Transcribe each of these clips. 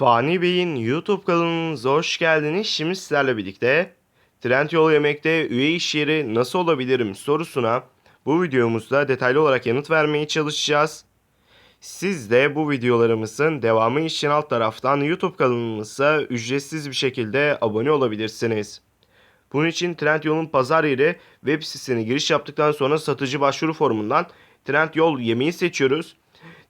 Fani Bey'in YouTube kanalımıza hoş geldiniz. Şimdi sizlerle birlikte Trendyol Yemek'te üye iş yeri nasıl olabilirim sorusuna bu videomuzda detaylı olarak yanıt vermeye çalışacağız. Siz de bu videolarımızın devamı için alt taraftan YouTube kanalımıza ücretsiz bir şekilde abone olabilirsiniz. Bunun için Trendyol'un pazar yeri web sitesine giriş yaptıktan sonra satıcı başvuru formundan Trendyol yemeği seçiyoruz.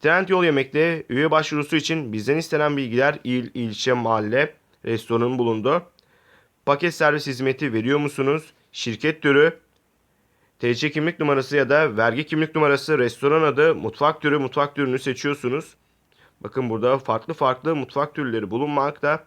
Trendyol Yemek'te üye başvurusu için bizden istenen bilgiler il, ilçe, mahalle, restoranın bulundu. Paket servis hizmeti veriyor musunuz? Şirket türü, TC kimlik numarası ya da vergi kimlik numarası, restoran adı, mutfak türü, mutfak türünü seçiyorsunuz. Bakın burada farklı farklı mutfak türleri bulunmakta.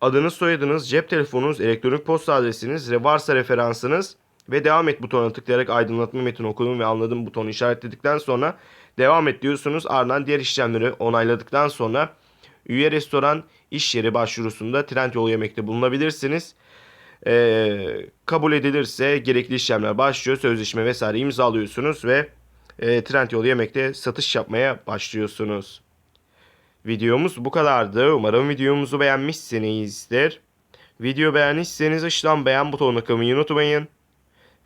Adınız, soyadınız, cep telefonunuz, elektronik posta adresiniz, varsa referansınız ve devam et butonuna tıklayarak aydınlatma metni okudum ve anladım butonu işaretledikten sonra devam et diyorsunuz. Ardından diğer işlemleri onayladıktan sonra üye restoran iş yeri başvurusunda Trendyol Yemek'te bulunabilirsiniz. Ee, kabul edilirse gerekli işlemler başlıyor. Sözleşme vesaire imzalıyorsunuz ve e, Trendyol Yemek'te satış yapmaya başlıyorsunuz. Videomuz bu kadardı. Umarım videomuzu beğenmişsinizdir. Video beğenmişseniz aşağıdan beğen butonuna kılmayı unutmayın.